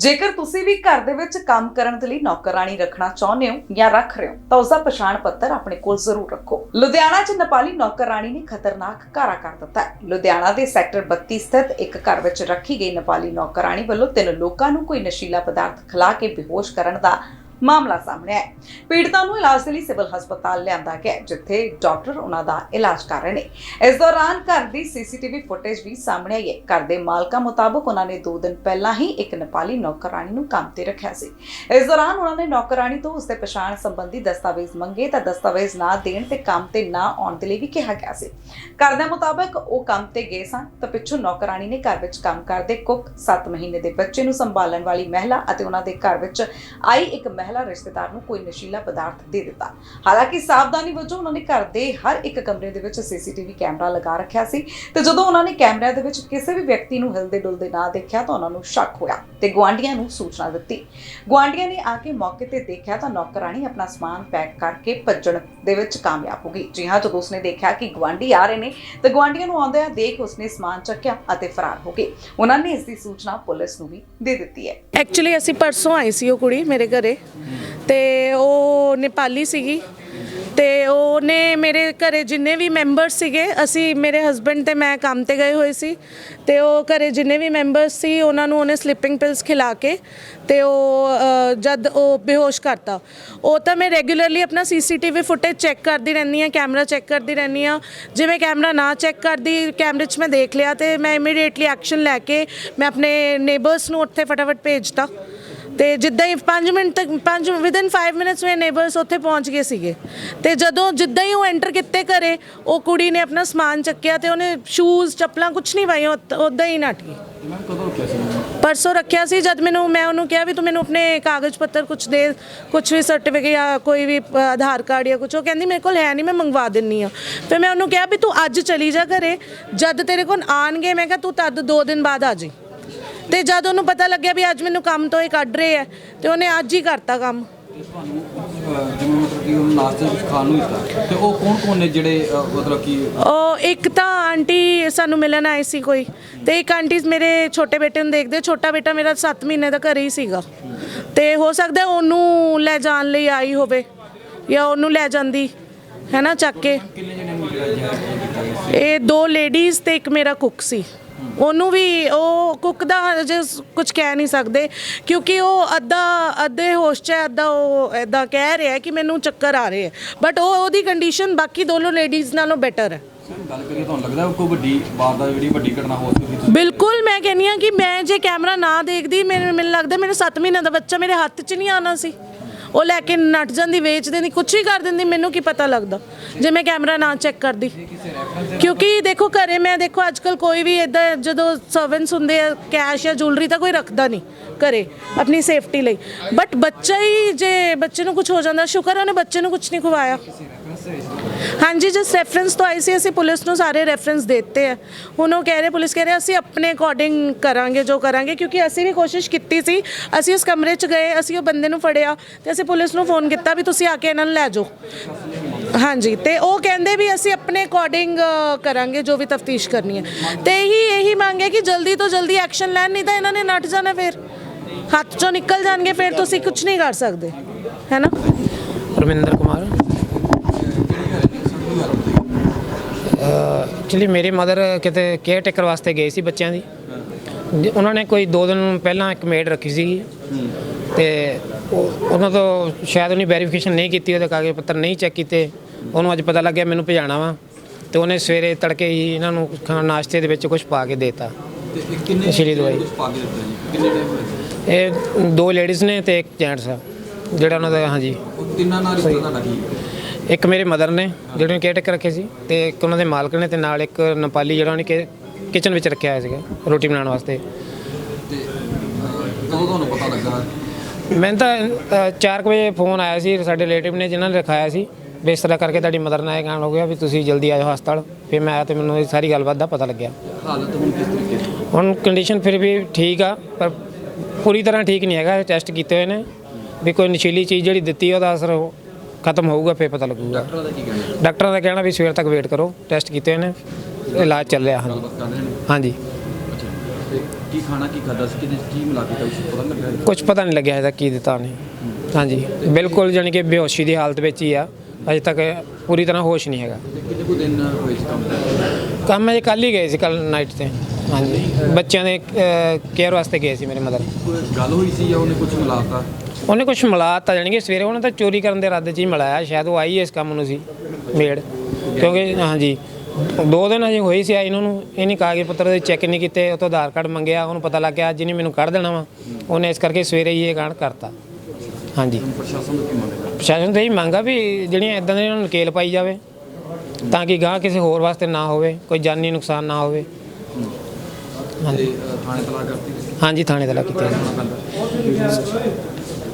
ਜੇਕਰ ਤੁਸੀਂ ਵੀ ਘਰ ਦੇ ਵਿੱਚ ਕੰਮ ਕਰਨ ਦੇ ਲਈ ਨੌਕਰਾਨੀ ਰੱਖਣਾ ਚਾਹੁੰਦੇ ਹੋ ਜਾਂ ਰੱਖ ਰਹੇ ਹੋ, ਤਾਂ ਉਸ ਦਾ ਪਛਾਣ ਪੱਤਰ ਆਪਣੇ ਕੋਲ ਜ਼ਰੂਰ ਰੱਖੋ। ਲੁਧਿਆਣਾ 'ਚ ਨੇਪਾਲੀ ਨੌਕਰਾਨੀ ਨੇ ਖਤਰਨਾਕ ਘਾਰਾ ਕਰ ਦਿੱਤਾ ਹੈ। ਲੁਧਿਆਣਾ ਦੇ ਸੈਕਟਰ 32 ਸਥਿਤ ਇੱਕ ਘਰ ਵਿੱਚ ਰੱਖੀ ਗਈ ਨੇਪਾਲੀ ਨੌਕਰਾਨੀ ਵੱਲੋਂ ਤਿੰਨ ਲੋਕਾਂ ਨੂੰ ਕੋਈ ਨਸ਼ੀਲਾ ਪਦਾਰਥ ਖਿਲਾ ਕੇ ਬੇਹੋਸ਼ ਕਰਨ ਦਾ ਮਾਮਲਾ ਸਾਹਮਣੇ ਆਇਆ ਪੀੜਤਾਂ ਨੂੰ ਇਲਾਜ ਦੇ ਲਈ ਸਿਵਲ ਹਸਪਤਾਲ ਲਿਆਂਦਾ ਗਿਆ ਜਿੱਥੇ ਡਾਕਟਰ ਉਹਨਾਂ ਦਾ ਇਲਾਜ ਕਰ ਰਹੇ ਨੇ। ਇਸ ਦੌਰਾਨ ਘਰ ਦੀ ਸੀਸੀਟੀਵੀ ਫੁਟੇਜ ਵੀ ਸਾਹਮਣੇ ਆਈ ਹੈ। ਘਰ ਦੇ ਮਾਲਕਾਂ ਮੁਤਾਬਕ ਉਹਨਾਂ ਨੇ 2 ਦਿਨ ਪਹਿਲਾਂ ਹੀ ਇੱਕ ਨੇਪਾਲੀ ਨੌਕਰਾਨੀ ਨੂੰ ਕੰਮ ਤੇ ਰੱਖਿਆ ਸੀ। ਇਸ ਦੌਰਾਨ ਉਹਨਾਂ ਨੇ ਨੌਕਰਾਨੀ ਤੋਂ ਉਸਦੇ ਪਛਾਣ ਸੰਬੰਧੀ ਦਸਤਾਵੇਜ਼ ਮੰਗੇ ਤਾਂ ਦਸਤਾਵੇਜ਼ ਨਾ ਦੇਣ ਤੇ ਕੰਮ ਤੇ ਨਾ ਆਉਣ ਦੇ ਲਈ ਵੀ ਕਿਹਾ ਗਿਆ ਸੀ। ਘਰ ਦੇ ਮੁਤਾਬਕ ਉਹ ਕੰਮ ਤੇ ਗਏ ਸਨ ਤਾਂ ਪਿੱਛੋਂ ਨੌਕਰਾਨੀ ਨੇ ਘਰ ਵਿੱਚ ਕੰਮ ਕਰਦੇ ਕੁੱਕ 7 ਮਹੀਨੇ ਦੇ ਬੱਚੇ ਨੂੰ ਸੰਭਾਲਣ ਵਾਲੀ ਮਹਿਲਾ ਅਤੇ ਉਹਨਾਂ ਦੇ ਘਰ ਵਿੱਚ ਆਈ ਇੱਕ ਮਹਿਲਾ ਰਿਸ਼ਤੇਦਾਰ ਨੂੰ ਕੋਈ ਨਸ਼ੀਲਾ ਪਦਾਰਥ ਦੇ ਦਿੱਤਾ। ਹਾਲਾਂਕਿ ਸਾਵਧਾਨੀ ਵਜੋਂ ਉਹਨਾਂ ਨੇ ਘਰ ਦੇ ਹਰ ਇੱਕ ਕਮਰੇ ਦੇ ਵਿੱਚ ਸੀਸੀਟੀਵੀ ਕੈਮਰਾ ਲਗਾ ਰੱਖਿਆ ਸੀ ਤੇ ਜਦੋਂ ਉਹਨਾਂ ਨੇ ਕੈਮਰਿਆਂ ਦੇ ਵਿੱਚ ਕਿਸੇ ਵੀ ਵਿਅਕਤੀ ਨੂੰ ਹਿਲਦੇ ਡੁਲਦੇ ਨਾ ਦੇਖਿਆ ਤਾਂ ਉਹਨਾਂ ਨੂੰ ਸ਼ੱਕ ਹੋਇਆ ਤੇ ਗੁਆਂਢੀਆਂ ਨੂੰ ਸੂਚਨਾ ਦਿੱਤੀ। ਗੁਆਂਢੀਆਂ ਨੇ ਆ ਕੇ ਮੌਕੇ ਤੇ ਦੇਖਿਆ ਤਾਂ ਨੌਕਰਾਨੀ ਆਪਣਾ ਸਮਾਨ ਪੈਕ ਕਰਕੇ ਭੱਜਣ ਦੇ ਵਿੱਚ ਕਾਮਯਾਬ ਹੋ ਗਈ। ਜੀ ਹਾਂ, ਜਦੋਂ ਉਸਨੇ ਦੇਖਿਆ ਕਿ ਗੁਆਂਢੀ ਆ ਰਹੇ ਨੇ, ਤਾਂ ਗੁਆਂਢੀਆਂ ਨੂੰ ਆਉਂਦਿਆਂ ਦੇਖ ਉਸਨੇ ਸਮਾਨ ਚੱਕਿਆ ਅਤੇ ਫਰਾਰ ਹੋ ਗਏ। ਉਹਨਾਂ ਨੇ ਇਸ ਦੀ ਸੂਚਨਾ ਪੁਲਿਸ ਨੂੰ ਵੀ ਦੇ ਦਿੱਤੀ ਹੈ। ਐਕਚੁਅਲੀ ਅਸੀਂ ਪਰਸੋਂ ਆਈ ਸੀ ਉਹ ਕੁੜੀ ਮੇਰੇ ਘਰੇ। ਤੇ ਉਹ ਨੇਪਾਲੀ ਸੀਗੀ ਤੇ ਉਹਨੇ ਮੇਰੇ ਘਰੇ ਜਿੰਨੇ ਵੀ ਮੈਂਬਰ ਸੀਗੇ ਅਸੀਂ ਮੇਰੇ ਹਸਬੰਡ ਤੇ ਮੈਂ ਕੰਮ ਤੇ ਗਏ ਹੋਏ ਸੀ ਤੇ ਉਹ ਘਰੇ ਜਿੰਨੇ ਵੀ ਮੈਂਬਰਸ ਸੀ ਉਹਨਾਂ ਨੂੰ ਉਹਨੇ ਸਲੀਪਿੰਗ ਪਿਲਸ ਖਿਲਾ ਕੇ ਤੇ ਉਹ ਅ, ਜਦ ਉਹ ਬੇਹੋਸ਼ ਕਰਤਾ। ਉਹ ਤਾਂ ਮੈਂ ਰੈਗੂਲਰਲੀ ਆਪਣਾ ਸੀਸੀਟੀਵੀ ਫੁਟੇਜ ਚੈੱਕ ਕਰਦੀ ਰਹਿੰਦੀ ਆ ਕੈਮਰਾ ਚੈੱਕ ਕਰਦੀ ਰਹਿੰਦੀ ਆ ਜਿਵੇਂ ਕੈਮਰਾ ਨਾ ਚੈੱਕ ਕਰਦੀ ਕੈਮਰੇ 'ਚ ਮੈਂ ਦੇਖ ਲਿਆ ਤੇ ਮੈਂ ਇਮੀਡੀਏਟਲੀ ਐਕਸ਼ਨ ਲੈ ਕੇ ਮੈਂ ਆਪਣੇ ਨੇਬਰਸ ਨੂੰ ਉੱਥੇ ਫਟਾਫਟ ਭੇਜਤਾ। ਤੇ ਜਿੱਦਾਂ ਹੀ 5 ਮਿੰਟ ਤੱਕ 5 ਵਿਦਨ 5 ਮਿੰਟਸ ਮੇਰੇ ਨੇਬਰਸ ਉੱਥੇ ਪਹੁੰਚ ਗਏ ਸੀਗੇ। ਤੇ ਜਦੋਂ ਜਿੱਦਾਂ ਹੀ ਉਹ ਐਂਟਰ ਕੀਤੇ ਘਰੇ ਉਹ ਕੁੜੀ ਨੇ ਆਪਣਾ ਸਮਾਨ ਚੱਕਿਆ ਤੇ ਉਹਨੇ ਸ਼ੂਜ਼ ਚੱਪਲਾਂ ਕੁਝ ਨਹੀਂ ਪਾਈਆਂ ਉਦਾਂ ਹੀ ਨੱਠ ਗਈ। ਪਰਸੋਂ ਰੱਖਿਆ ਸੀ ਜਦ ਮੈਨੂੰ ਮੈਂ ਉਹਨੂੰ ਕਿਹਾ ਵੀ ਤੂੰ ਮੈਨੂੰ ਆਪਣੇ ਕਾਗਜ਼ ਪੱਤਰ ਕੁਝ ਦੇ ਕੁਝ ਵੀ ਸਰਟੀਫਿਕੇਟ ਜਾਂ ਕੋਈ ਵੀ ਆਧਾਰ ਕਾਰਡ ਜਾਂ ਕੁਝ ਉਹ ਕਹਿੰਦੀ ਮੇਰੇ ਕੋਲ ਹੈ ਨਹੀਂ ਮੈਂ ਮੰਗਵਾ ਦਿੰਨੀ ਆ। ਫਿਰ ਮੈਂ ਉਹਨੂੰ ਕਿਹਾ ਵੀ ਤੂੰ ਅੱਜ ਚਲੀ ਜਾ ਘਰੇ ਜਦ ਤੇਰੇ ਕੋਲ ਆਣਗੇ ਮੈਂ ਕਿਹਾ ਤੂੰ ਤਦ 2 ਦਿਨ ਬਾਅਦ ਆ ਜੀ ਤੇ ਜਦ ਉਹਨੂੰ ਪਤਾ ਲੱਗਿਆ ਵੀ ਅੱਜ ਮੈਨੂੰ ਕੰਮ ਤੋਂ ਇਹ ਕੱਢ ਰਹੇ ਆ ਤੇ ਉਹਨੇ ਅੱਜ ਹੀ ਕਰਤਾ ਕੰਮ। ਤੇ ਤੁਹਾਨੂੰ ਅਹ, ਜਿਵੇਂ ਮਤਲਬ ਕਿ ਉਹਨੂੰ ਨਾਸ਼ਤੇ ਵਿੱਚ ਖਾਣ ਨੂੰ ਦਿੱਤਾ। ਤੇ ਉਹ ਕੌਣ ਕੌਣ ਨੇ ਜਿਹੜੇ ਅਹ, ਮਤਲਬ ਕਿ ਉਹ ਇੱਕ ਤਾਂ ਆਂਟੀ ਸਾਨੂੰ ਮਿਲਣ ਆਈ ਸੀ ਕੋਈ ਤੇ ਇੱਕ ਆਂਟੀ ਮੇਰੇ ਛੋਟੇ ਬੇਟੇ ਨੂੰ ਦੇਖਦੇ ਛੋਟਾ ਬੇਟਾ ਮੇਰਾ 7 ਮਹੀਨੇ ਦਾ ਘਰੇ ਹੀ ਸੀਗਾ। ਤੇ ਹੋ ਸਕਦਾ ਉਹਨੂੰ ਲੈ ਜਾਣ ਲਈ ਆਈ ਹੋਵੇ ਜਾਂ ਉਹਨੂੰ ਲੈ ਜਾਂਦੀ ਹੈ ਨਾ ਚੱਕ ਕੇ। ਇਹ ਦੋ ਲੇਡੀਜ਼ ਤੇ ਇੱਕ ਮੇਰਾ ਕੁੱਕ ਸੀ। ਉਹਨੂੰ ਵੀ ਉਹ ਕੁੱਕ ਦਾ ਅਜੇ ਕੁਝ ਕਹਿ ਨਹੀਂ ਸਕਦੇ ਕਿਉਂਕਿ ਉਹ ਅੱਧਾ ਅੱਧੇ ਹੋਸ਼ 'ਚ ਹੈ ਅੱਧਾ ਉਹ ਐਦਾਂ ਕਹਿ ਰਿਹਾ ਕਿ ਮੈਨੂੰ ਚੱਕਰ ਆ ਰਹੇ ਹੈ। ਬਟ ਉਹ ਉਹਦੀ ਕੰਡੀਸ਼ਨ ਬਾਕੀ ਦੋਨੋਂ ਲੇਡੀਜ਼ ਨਾਲੋਂ ਬੈਟਰ ਹੈ। ਗੱਲ ਕਰੀਏ ਤੁਹਾਨੂੰ ਲੱਗਦਾ ਕੋਈ ਵੱਡੀ ਵਾਰਦਾਤ ਜਿਹੜੀ ਵੱਡੀ ਘਟਨਾ ਹੋ ਸਕਦੀ ਬਿਲਕੁਲ ਮੈਂ ਕਹਿੰਨੀ ਆ ਕਿ ਮੈਂ ਜੇ ਕੈਮਰਾ ਨਾ ਦੇਖਦੀ ਮੈਨੂੰ ਮੈਨੂੰ ਲੱਗਦਾ ਮੇਰੇ 7 ਮਹੀਨੇ ਦਾ ਬੱਚਾ ਮੇਰੇ ਹੱਥ 'ਚ ਨਹੀਂ ਆਣਾ ਸੀ। ਉਹ ਲੈ ਕੇ ਨੱਟ ਜਾਂਦੀ ਵੇਚ ਦਿੰਦੀ ਕੁਛ ਹੀ ਕਰ ਦਿੰਦੀ, ਮੈਨੂੰ ਕੀ ਪਤਾ ਲੱਗਦਾ। ਜੇ ਮੈਂ ਕੈਮਰਾ ਨਾ ਚੈੱਕ ਕਰਦੀ। ਕਿਉਂਕਿ ਦੇਖੋ ਘਰੇ ਮੈਂ ਦੇਖੋ ਅੱਜਕੱਲ ਕੋਈ ਵੀ ਇਦਾਂ ਜਦੋਂ ਸਰਵੈਂਟਸ ਹੁੰਦੇ ਆ ਕੈਸ਼ ਜਾਂ ਜੁਐਲਰੀ ਤਾਂ ਕੋਈ ਰੱਖਦਾ ਨਹੀਂ ਘਰੇ, ਆਪਣੀ ਸੇਫਟੀ ਲਈ। ਬਟ ਬੱਚਾ ਹੀ ਜੇ ਬੱਚੇ ਨੂੰ ਕੁਝ ਹੋ ਜਾਂਦਾ, ਸ਼ੁਕਰ ਉਹਨੇ ਬੱਚੇ ਨੂੰ ਕੁਝ ਨਹੀਂ ਖਵਾਇਆ। ਹਾਂਜੀ ਜਿਸ ਰੈਫਰੈਂਸ ਤੋਂ ਆਈ ਸੀ, ਅਸੀਂ ਪੁਲਿਸ ਨੂੰ ਸਾਰੇ ਰੈਫਰੈਂਸ ਦਿੱਤੇ ਆ। ਹੁਣ ਉਹ ਕਹਿ ਰਹੇ, ਪੁਲਿਸ ਕਹਿ ਰਹੇ, ਅਸੀਂ ਆਪਣੇ ਅਕੋਰਡਿੰਗ ਕਰਾਂਗੇ, ਜੋ ਕਰਾਂਗੇ, ਕਿਉਂਕਿ ਅਸੀਂ ਵੀ ਕੋਸ਼ਿਸ਼ ਕੀਤੀ ਸੀ। ਅਸੀਂ ਉਸ ਕਮਰੇ 'ਚ ਗਏ, ਅਸੀਂ ਉਹ ਬੰਦੇ ਨੂੰ ਫੜਿਆ ਤੇ ਅਸੀਂ ਪੁਲਿਸ ਨੂੰ ਫੋਨ ਕੀਤਾ ਵੀ ਤੁਸੀਂ ਆ ਕੇ ਇਹਨਾਂ ਨੂੰ ਲੈ ਜਾਓ। ਹਾਂਜੀ, ਤੇ ਉਹ ਕਹਿੰਦੇ ਵੀ ਅਸੀਂ ਆਪਣੇ ਅਕੋਰਡਿੰਗ ਕਰਾਂਗੇ, ਜੋ ਵੀ ਤਫਤੀਸ਼ ਕਰਨੀ ਹੈ। ਤੇ ਇਹੀ ਇਹੀ ਮੰਗ ਹੈ ਕਿ ਜਲਦੀ ਤੋਂ ਜਲਦੀ ਐਕਸ਼ਨ ਲੈਣ, ਨਹੀਂ ਤਾਂ ਇਹਨਾਂ ਨੇ ਨੱਟ ਜਾਣਾ ਫਿਰ। ਹੱਥ ਚੋਂ ਨਿਕਲ ਜਾਣਗੇ, ਫਿਰ ਤੁਸੀਂ ਕੁਝ ਨਹੀਂ ਕਰ ਸਕਦੇ। ਹੈ ਨਾ? ਪਰਮਿੰਦਰ ਕੁਮਾਰ। ਐਕਚੁਅਲੀ ਮੇਰੀ ਮਦਰ ਕਿਤੇ ਕੇਅਰ ਟੇਕਰ ਵਾਸਤੇ ਗਏ ਸੀ ਬੱਚਿਆਂ ਦੀ। ਉਹਨਾਂ ਨੇ ਕੋਈ 2 ਦਿਨ ਪਹਿਲਾਂ ਇੱਕ ਮੇਡ ਰੱਖੀ ਸੀ ਤੇ ਉਹ- ਉਹਨਾਂ ਤੋਂ ਸ਼ਾਇਦ ਉਹਨੇ ਵੈਰੀਫਿਕੇਸ਼ਨ ਨਹੀਂ ਕੀਤੀ ਉਹਦੇ ਕਾਗਜ਼ ਪੱਤਰ ਨਹੀਂ ਚੈੱਕ ਕੀਤੇ। ਉਹਨੂੰ ਅੱਜ ਪਤਾ ਲੱਗਿਆ ਮੈਨੂੰ ਭਜਾਣਾ ਵਾ। ਤੇ ਉਹਨੇ ਸਵੇਰੇ ਤੜਕੇ ਹੀ ਇਹਨਾਂ ਨੂੰ ਖਾਣਾ ਨਾਸ਼ਤੇ ਦੇ ਵਿੱਚ ਕੁਝ ਪਾ ਕੇ ਦੇਤਾ। ਕਿੰਨੇ ਦਵਾਈ। ਇਹ ਦੋ ਲੇਡੀਜ਼ ਨੇ ਤੇ ਇੱਕ ਜੈਂਟਸ ਆ ਜਿਹੜਾ ਉਹਨਾਂ ਦਾ ਹਾਂਜੀ। ਉਹ ਤਿੰਨਾਂ ਨਾਲ ਤੁਹਾਡਾ ਕੀ ਇੱਕ ਮੇਰੇ ਮਦਰ ਨੇ ਜਿਹੜੇ ਨੇ ਕੇਅਰ ਰੱਖੇ ਸੀ ਤੇ ਇੱਕ ਉਹਨਾਂ ਦੇ ਮਾਲਕ ਨੇ ਤੇ ਨਾਲ ਇੱਕ ਨੇਪਾਲੀ ਜਿਹੜਾ ਉਹਨੇ ਕਿਚਨ ਵਿੱਚ ਰੱਖਿਆ ਹੋਇਆ ਸੀਗਾ ਰੋਟੀ ਬਣਾਉਣ ਵਾਸਤੇ। ਕਦੋਂ ਤੁਹਾਨੂੰ ਪਤਾ ਲੱਗਾ? ਮੈਨੂੰ ਤਾਂ 4 ਵਜੇ ਫੋਨ ਆਇਆ ਸੀ ਸਾਡੇ ਰਿਲੇਟਿਵ ਨੇ ਜਿਨ੍ਹਾਂ ਨੇ ਰਖਾਇਆ ਸੀ ਵੀ ਇਸ ਤਰ੍ਹਾਂ ਕਰਕੇ ਤੁਹਾਡੀ ਮਦਰ ਨਾਲ ਇਹ ਕਾਂਡ ਹੋ ਗਿਆ ਵੀ ਤੁਸੀਂ ਜਲਦੀ ਆਇਓ ਹਸਪਤਾਲ। ਫਿਰ ਮੈਂ ਆਇਆ ਤੇ ਮੈਨੂੰ ਇਹ ਸਾਰੀ ਗੱਲਬਾਤ ਦਾ ਪਤਾ ਲੱਗਿਆ। ਹਾਲਤ ਹੁਣ ਕਿਸ ਤਰੀਕੇ ਦੀ? ਹੁਣ ਕੰਡੀਸ਼ਨ ਫਿਰ ਵੀ ਠੀਕ ਆ ਪਰ ਪੂਰੀ ਤਰ੍ਹਾਂ ਠੀਕ ਨਹੀਂ ਹੈਗਾ ਟੈਸਟ ਕੀਤੇ ਹੋਏ ਨੇ ਵੀ ਕੋਈ ਨਸ਼ੀਲੀ ਚੀਜ਼ ਜਿਹੜੀ ਦਿੱਤੀ ਉਹਦਾ ਅਸਰ ਉਹ ਖਤਮ ਹੋਊਗਾ ਫਿਰ ਪਤਾ ਲੱਗੂਗਾ। ਡਾਕਟਰਾਂ ਦਾ ਕੀ ਕਹਿਣਾ? ਡਾਕਟਰਾਂ ਦਾ ਕਹਿਣਾ ਵੀ ਸਵੇਰ ਤੱਕ ਵੇਟ ਕਰੋ ਟੈਸਟ ਕੀਤੇ ਨੇ ਇਲਾਜ ਚੱਲ ਰਿਹਾ ਹਾਂਜੀ। ਗੱਲਬਾਤ ਕਰ ਰਹੇ ਨੇ? ਹਾਂਜੀ। ਕੀ ਖਾਣਾ ਕੀ ਖਾਦਾ ਸੀ? ਕਿਤੇ ਕੀ ਮਿਲਾ ਕੇ ਕੁਝ ਪਤਾ ਨਹੀਂ ਲੱਗਾ ਕੁਝ ਪਤਾ ਨਹੀਂ ਲੱਗਿਆ ਇਹਦਾ ਕੀ ਦਿੱਤਾ ਉਹਨੇ। ਹਾਂਜੀ। ਬਿਲਕੁਲ ਜਾਣੀ ਕਿ ਬੇਹੋਸ਼ੀ ਦੀ ਹਾਲਤ ਵਿੱਚ ਹੀ ਆ। ਅਜੇ ਤੱਕ ਪੂਰੀ ਤਰ੍ਹਾਂ ਹੋਸ਼ ਨਹੀਂ ਹੈਗਾ। ਕਿੰਨੇ ਕੁ ਦਿਨ ਹੋਏ ਸੀ ਕੰਮ? ਤੇ ਕੰਮ ਅਜੇ ਕੱਲ ਹੀ ਗਏ ਸੀ ਕੱਲ ਨਾਈਟ ਤੇ। ਹਾਂਜੀ। ਬੱਚਿਆਂ ਦੇ ਕੇਅਰ ਵਾਸਤੇ ਗਏ ਸੀ ਮੇਰੇ ਮਦਰ ਗੱਲ ਹੋਈ ਸੀ ਜਾਂ ਉਹਨੇ ਕੁਝ ਮਿਲਾਤਾ ਉਹਨੇ ਕੁਝ ਮਿਲਾਤਾ ਜਾਣੀ ਕਿ ਸਵੇਰੇ ਉਹਨੇ ਤਾਂ ਚੋਰੀ ਕਰਨ ਦੇ ਇਰਾਦੇ 'ਚ ਹੀ ਮਿਲਾਇਆ ਸ਼ਾਇਦ ਉਹ ਆਈ ਇਸ ਕੰਮ ਨੂੰ ਸੀ ਮੇਡ ਕਿਉਂਕਿ ਹਾਂਜੀ ਦੋ ਦਿਨ ਅਜੇ ਹੋਈ ਸੀ ਇਹਨਾਂ ਨੂੰ ਇਹਨੇ ਕਾਗਜ਼ ਪੱਤਰ ਦੇ ਚੈੱਕ ਨਹੀਂ ਕੀਤੇ ਉਹ ਤੋਂ ਆਧਾਰ ਕਾਰਡ ਮੰਗਿਆ ਉਹਨੂੰ ਪਤਾ ਲੱਗ ਗਿਆ ਅੱਜ ਇਹਨੇ ਮੈਨੂੰ ਕੱਢ ਦੇਣਾ ਵਾ। ਉਹਨੇ ਇਸ ਕਰਕੇ ਸਵੇਰੇ ਹੀ ਇਹ ਕਾਂਡ ਕਰਤਾ। ਹਾਂਜੀ। ਪ੍ਰਸ਼ਾਸਨ ਤੋਂ ਕੀ ਮੰਗੇਗਾ ਪ੍ਰਸ਼ਾਸਨ ਤੋਂ ਇਹ ਮੰਗਾ ਵੀ ਜਿਹੜੀਆਂ ਇਦਾਂ ਦੇ ਇਹਨਾਂ ਨੂੰ ਨਕੇਲ ਪਾਈ ਜਾਵੇ ਤਾਂ ਕਿ ਗਾਂ ਕਿਸੇ ਹੋਰ ਵਾਸਤੇ ਨਾ ਹੋਵੇ ਕੋਈ ਜਾਨੀ ਨੁਕਸਾਨ ਨਾ ਹੋਵੇ। ਅ, ਥਾਣੇ ਤਲਾ ਕਰਤੀ। ਹਾਂਜੀ ਥਾਣੇ ਤਲਾ ਕੀਤੀ।